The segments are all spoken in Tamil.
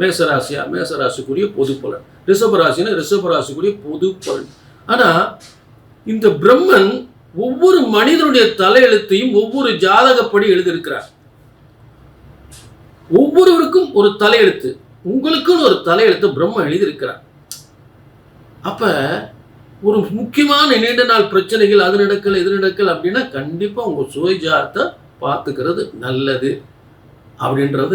மேசராசியா மேசராசிக்குரிய பொது பலன். ரிஷபராசினா ரிஷபராசிக்குரிய பொது பலன். ஆனா இந்த பிரம்மன் ஒவ்வொரு மனிதனுடைய தலையெழுத்தையும் ஒவ்வொரு ஜாதகப்படி எழுதியிருக்கிறார். ஒவ்வொருவருக்கும் ஒரு தலையெழுத்து உங்களுக்குன்னு ஒரு தலையெழுத்து பிரம்ம எழுதியிருக்கிறார். அப்ப ஒரு முக்கியமான நீண்ட நாள் பிரச்சனைகள் அது நடக்கல இது நடக்கல அப்படின்னா கண்டிப்பா உங்க சுயஜாரத்தை பார்த்துக்கிறது நல்லது. அப்படின்றத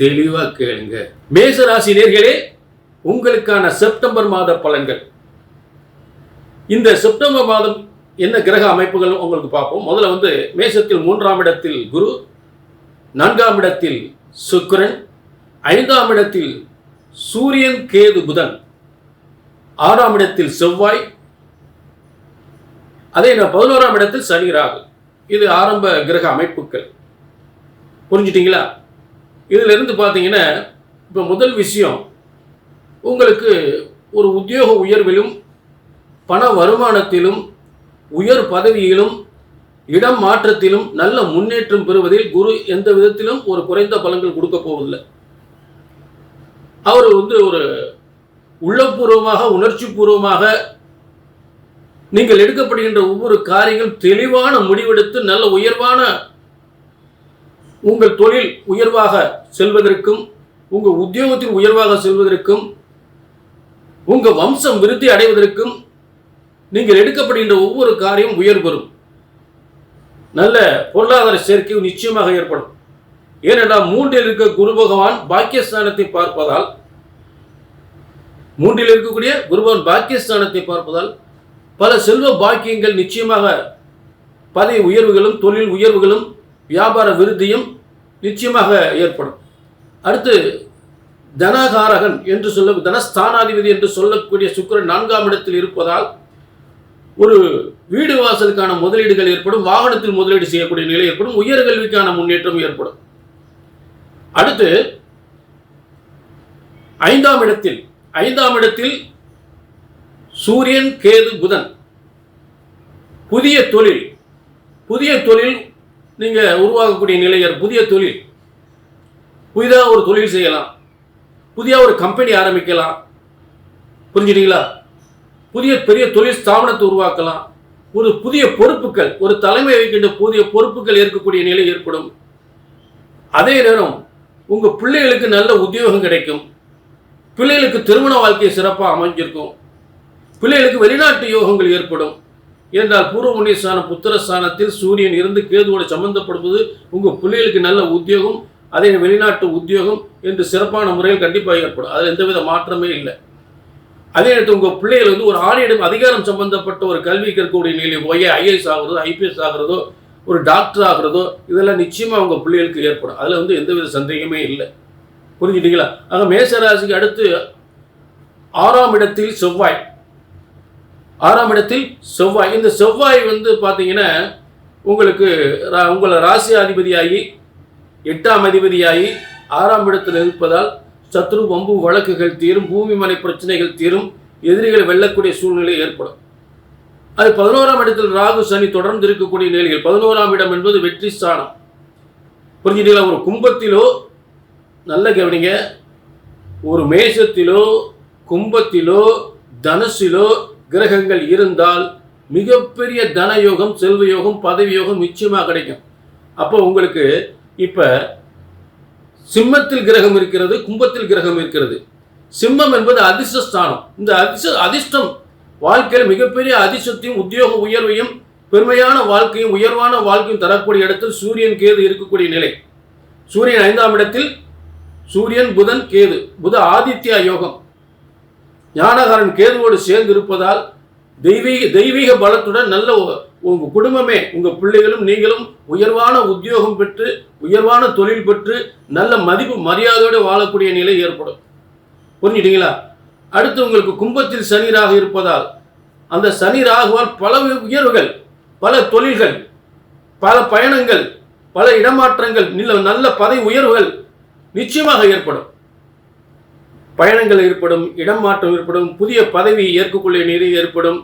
தெளிவாக கேளுங்க. மேசராசி நேர்களே உங்களுக்கான செப்டம்பர் மாத பலன்கள். இந்த செப்டம்பர் மாதம் என்ன கிரக அமைப்புகள் உங்களுக்கு பார்ப்போம். முதல்ல வந்து மேசத்தில் மூன்றாம் இடத்தில் குரு நான்காம் இடத்தில் சுக்கரன் ஐந்தாம் இடத்தில் சூரியன் கேது புதன் ஆறாம் இடத்தில் செவ்வாய் அதே நான் பதினோராம் இடத்தில் சனி ராகு. இது ஆரம்ப கிரக அமைப்புகள். புரிஞ்சுட்டீங்களா? இதுல இருந்து பார்த்தீங்கன்னா இப்போ முதல் விஷயம் உங்களுக்கு ஒரு உத்தியோக உயர்விலும் பண வருமானத்திலும் உயர் பதவியிலும் இடம் மாற்றத்திலும் நல்ல முன்னேற்றம் பெறுவதில் குரு எந்த விதத்திலும் ஒரு குறைந்த பலன்கள் கொடுக்க போவதில்லை. அவர் வந்து ஒரு உள்ளபூர்வமாக உணர்ச்சி பூர்வமாக நீங்கள் எடுக்கப்படுகின்ற ஒவ்வொரு காரியங்களும் தெளிவான முடிவெடுத்து நல்ல உயர்வான உங்கள் தொழில் உயர்வாக செல்வதற்கும் உங்கள் உத்தியோகத்தில் உயர்வாக செல்வதற்கும் உங்கள் வம்சம் விருத்தி அடைவதற்கும் நீங்கள் எடுக்கப்படுகின்ற ஒவ்வொரு காரியம் உயர் பெறும். நல்ல பொருளாதார சேர்க்கை நிச்சயமாக ஏற்படும். ஏனென்றால் மூன்றில் இருக்க குரு பகவான் பாக்கியஸ்தானத்தை பார்ப்பதால் மூன்றில் இருக்கக்கூடிய குருபகவான் பாக்கியஸ்தானத்தை பார்ப்பதால் பல செல்வ பாக்கியங்கள் நிச்சயமாக பதவி உயர்வுகளும் தொழில் உயர்வுகளும் வியாபார விருத்தியும் நிச்சயமாக ஏற்படும். அடுத்து தனகாரகன் என்று சொல்ல தனஸ்தானாதிபதி என்று சொல்லக்கூடிய சுக்கிரன் நான்காம் இடத்தில் இருப்பதால் ஒரு வீடு வாசலுக்கான முதலீடுகள் ஏற்படும் வாகனத்தில் முதலீடு செய்யக்கூடிய நிலை ஏற்படும் உயர்கல்விக்கான முன்னேற்றம் ஏற்படும். அடுத்து ஐந்தாம் இடத்தில் ஐந்தாம் இடத்தில் சூரியன் கேது புதன். புதிய தொழில் புதிய தொழில் நீங்கள் உருவாக்கக்கூடிய நிலையர் புதிய தொழில். புதிதாக ஒரு தொழில் செய்யலாம். புதிய ஒரு கம்பெனி ஆரம்பிக்கலாம். புரிஞ்சுட்டீங்களா? புதிய பெரிய தொழில் ஸ்தாபனத்தை உருவாக்கலாம். ஒரு புதிய பொறுப்புகள் ஒரு தலைமை வைக்கின்ற புதிய பொறுப்புகள் ஏற்கக்கூடிய நிலை ஏற்படும். அதே நேரம் உங்கள் பிள்ளைகளுக்கு நல்ல உத்தியோகம் கிடைக்கும். பிள்ளைகளுக்கு திருமண வாழ்க்கை சிறப்பாக அமைஞ்சிருக்கும். பிள்ளைகளுக்கு வெளிநாட்டு யோகங்கள் ஏற்படும். என்றால் பூர்வ புத்திர புத்திரஸ்தானத்தில் சூரியன் இருந்து கேதுவோடு சம்பந்தப்படுவது உங்கள் பிள்ளைகளுக்கு நல்ல உத்தியோகம் அதே வெளிநாட்டு உத்தியோகம் என்று சிறப்பான முறையில் கண்டிப்பாக ஏற்படும். அதில் எந்தவித மாற்றமே இல்லை. அதே நேரத்தில் உங்கள் பிள்ளைகள் வந்து ஒரு ஆணையிடம் அதிகாரம் சம்பந்தப்பட்ட ஒரு கல்வி கற்கக்கூடிய நிலையில் போய் ஐஏஎஸ் ஆகிறதோ ஐபிஎஸ் ஆகிறதோ ஒரு டாக்டர் ஆகிறதோ இதெல்லாம் நிச்சயமாக உங்கள் பிள்ளைகளுக்கு ஏற்படும். அதில் வந்து எந்தவித சந்தேகமே இல்லை. புரிஞ்சுட்டீங்களா? ஆக மேசராசிக்கு அடுத்து ஆறாம் இடத்தில் செவ்வாய். ஆறாம் இடத்தில் செவ்வாய். இந்த செவ்வாய் வந்து பார்த்தீங்கன்னா உங்களுக்கு ரா- உங்களை ராசி அதிபதியாகி எட்டாம் அதிபதியாகி ஆறாம் இடத்தில் இருப்பதால் சத்ரு வம்பு வழக்குகள் தீரும் பூமி மனை பிரச்சனைகள் தீரும் எதிரிகளை வெல்லக்கூடிய சூழ்நிலை ஏற்படும். அது பதினோராம் இடத்தில் ராகு சனி தொடர்ந்து இருக்கக்கூடிய நிலைகள். பதினோராம் இடம் என்பது வெற்றி ஸ்தானம். புரிஞ்சுட்டீங்களா? ஒரு கும்பத்திலோ நல்ல கவனிங்க. ஒரு மேஷத்திலோ கும்பத்திலோ தனுசிலோ கிரகங்கள் இருந்தால் மிகப்பெரிய தன யோகம் செல்வ யோகம் பதவி யோகம் நிச்சயமாக கிடைக்கும். அப்போ உங்களுக்கு இப்போ சிம்மத்தில் கிரகம் இருக்கிறது கும்பத்தில் கிரகம் இருக்கிறது. சிம்மம் என்பது அதிர்ஷ்டஸ்தானம். இந்த அதிர்ஷ்ட அதிர்ஷ்டம் வாழ்க்கையில் மிகப்பெரிய அதிர்ஷ்டத்தையும் உத்தியோக உயர்வையும் பெருமையான வாழ்க்கையும் உயர்வான வாழ்க்கையும் தரக்கூடிய இடத்தில் சூரியன் கேது இருக்கக்கூடிய நிலை. சூரியன் ஐந்தாம் இடத்தில் சூரியன் புதன் கேது. புத ஆதித்யா யோகம். ஞானகாரன் கேதுவோடு சேர்ந்து இருப்பதால் தெய்வீக தெய்வீக பலத்துடன் நல்ல உங்கள் குடும்பமே உங்கள் பிள்ளைகளும் நீங்களும் உயர்வான உத்தியோகம் பெற்று உயர்வான தொழில் பெற்று நல்ல மதிப்பு மரியாதையோடு வாழக்கூடிய நிலை ஏற்படும். புரிஞ்சுட்டீங்களா? அடுத்து உங்களுக்கு கும்பத்தில் சனி ராகு இருப்பதால் அந்த சனி ராகுவால் பல உயர்வுகள் பல தொழில்கள் பல பயணங்கள் பல இடமாற்றங்கள் நில- நல்ல பதவி உயர்வுகள் நிச்சயமாக ஏற்படும். பயணங்கள் ஏற்படும் இடம் மாற்றம் ஏற்படும் புதிய பதவி ஏற்கக்கூடிய நிலை ஏற்படும்.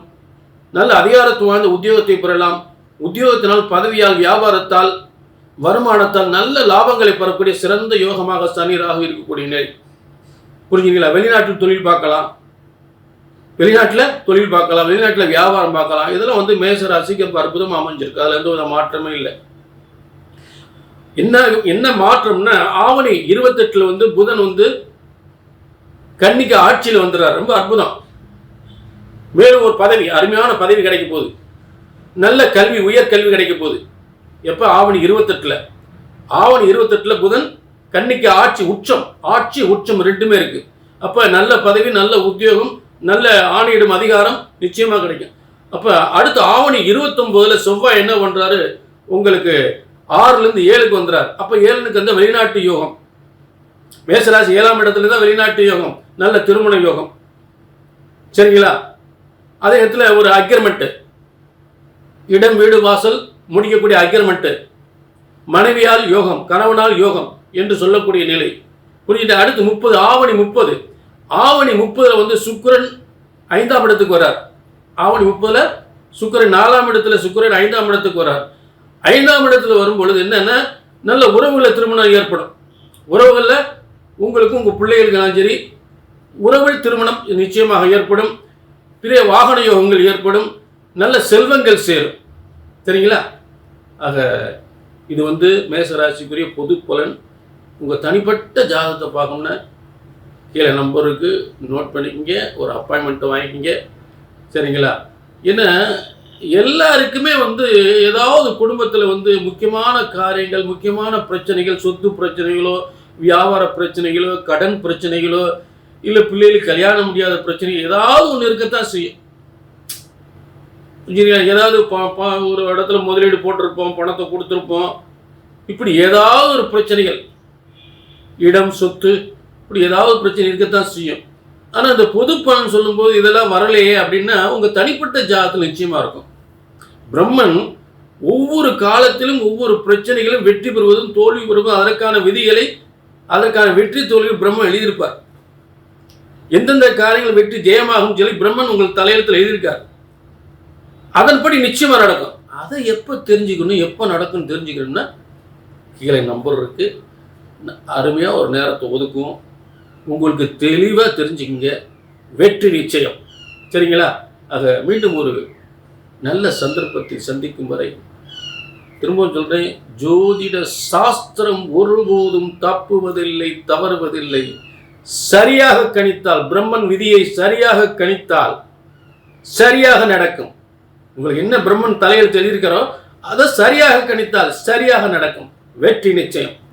நல்ல அதிகாரத்து வாய்ந்த உத்தியோகத்தை பெறலாம். உத்தியோகத்தினால் பதவியால் வியாபாரத்தால் வருமானத்தால் நல்ல லாபங்களை பெறக்கூடிய சிறந்த யோகமாக சனிராக இருக்கக்கூடிய நிலை. புரிஞ்சுங்களா? வெளிநாட்டில் தொழில் பார்க்கலாம். வெளிநாட்டில் தொழில் பார்க்கலாம். வெளிநாட்டில் வியாபாரம் பார்க்கலாம். இதெல்லாம் வந்து மேச ராசிக்கு அற்புதமாக அமைஞ்சிருக்கு. அதில் எந்த வித மாற்றமே இல்லை. என்ன என்ன மாற்றம்னா ஆவணி இருபத்தெட்டில் வந்து புதன் வந்து கன்னிக்கு ஆட்சியில் வந்துடுறார். ரொம்ப அற்புதம். மேலும் ஒரு பதவி அருமையான பதவி கிடைக்க போகுது. நல்ல கல்வி உயர்கல்வி கிடைக்க போகுது. எப்போ? ஆவணி இருபத்தெட்டில். ஆவணி இருபத்தெட்டில் புதன் கன்னிக்கு ஆட்சி உச்சம். ஆட்சி உச்சம் ரெண்டுமே இருக்கு. அப்போ நல்ல பதவி நல்ல உத்தியோகம் நல்ல ஆணையிடும் அதிகாரம் நிச்சயமாக கிடைக்கும். அப்போ அடுத்து ஆவணி இருபத்தொம்போதில் செவ்வாய் என்ன பண்ணுறாரு உங்களுக்கு ஆறுலேருந்து ஏழுக்கு வந்துறார் அப்போ ஏழுனுக்கு வந்து வெளிநாட்டு யோகம். மேசராசி ஏழாம் இடத்துல தான் வெளிநாட்டு யோகம். நல்ல திருமண யோகம். சரிங்களா? அதே இடத்துல ஒரு அக்ரிமெண்ட்டு இடம் வீடு வாசல் முடிக்கக்கூடிய அக்ரிமெண்ட்டு மனைவியால் யோகம் கணவனால் யோகம் என்று சொல்லக்கூடிய நிலை. புரியுது? அடுத்து முப்பது ஆவணி முப்பது. ஆவணி முப்பதில் வந்து சுக்கிரன் ஐந்தாம் இடத்துக்கு வரார் ஆவணி முப்பதில் சுக்கிரன் நாலாம் இடத்துல சுக்கிரன் ஐந்தாம் இடத்துக்கு வரார் ஐந்தாம் இடத்துல வரும் பொழுது என்னன்னா நல்ல உறவுகளில் திருமணம் ஏற்படும். உறவுகளில் உங்களுக்கும் உங்கள் பிள்ளைகளுக்கு சரி உறவில் திருமணம் நிச்சயமாக ஏற்படும். பிற வாகன யோகங்கள் ஏற்படும். நல்ல செல்வங்கள் சேரும். சரிங்களா? ஆக இது வந்து மேசராசிக்குரிய பொது பலன். உங்கள் தனிப்பட்ட ஜாதகத்தை பார்க்கணும்னா கீழே நம்பருக்கு நோட் பண்ணிக்கங்க. ஒரு அப்பாயின்மெண்ட்டை வாங்கிக்கிங்க. சரிங்களா? ஏன்னா எல்லாருக்குமே வந்து ஏதாவது குடும்பத்தில் வந்து முக்கியமான காரியங்கள் முக்கியமான பிரச்சனைகள் சொத்து பிரச்சனைகளோ வியாபார பிரச்சனைகளோ கடன் பிரச்சனைகளோ இல்லை பிள்ளைகளுக்கு கல்யாணம் முடியாத பிரச்சனை ஏதாவது ஒன்று இருக்கத்தான் செய்யும். சரியா? ஏதாவது ப- ப- ஒரு இடத்துல முதலீடு போட்டிருப்போம் பணத்தை கொடுத்துருப்போம். இப்படி ஏதாவது ஒரு பிரச்சனைகள். இடம் சொத்து இப்படி ஏதாவது பிரச்சனை இருக்கத்தான் செய்யும். ஆனால் இந்த பொது பலன் சொல்லும்போது இதெல்லாம் வரலையே அப்படின்னா உங்கள் தனிப்பட்ட ஜாதத்தில் நிச்சயமாக இருக்கும். பிரம்மன் ஒவ்வொரு காலத்திலும் ஒவ்வொரு பிரச்சனைகளும் வெற்றி பெறுவதும் தோல்வி பெறுவதும் அதற்கான விதிகளை அதற்கான வெற்றி தோல்வி பிரம்மன் எழுதியிருப்பார். எந்தெந்த காரியங்கள் வெற்றி ஜெயமாகும் சொல்லி பிரம்மன் உங்கள் தலையெழுத்தில் எழுதியிருக்கார். அதன்படி நிச்சயமாக நடக்கும். அதை எப்போ தெரிஞ்சுக்கணும் எப்போ நடக்கும்னு தெரிஞ்சுக்கணும்னா கீழே நம்பர் இருக்குது அருமையாக ஒரு நேரத்தை ஒதுக்குவோம். உங்களுக்கு தெளிவாக தெரிஞ்சுக்கிங்க. வெற்றி நிச்சயம். சரிங்களா? அதை மீண்டும் ஒரு நல்ல சந்தர்ப்பத்தை சந்திக்கும் வரை திரும்பவும் சொல்றேன். ஜோதிட சாஸ்திரம் ஒருபோதும் தப்புவதில்லை தவறுவதில்லை. சரியாக கணித்தால் பிரம்மன் விதியை சரியாக கணித்தால் சரியாக நடக்கும். உங்களுக்கு என்ன பிரம்மன் தலையில் எழுதியிருக்கிறோ அதை சரியாக கணித்தால் சரியாக நடக்கும். வெற்றி நிச்சயம்.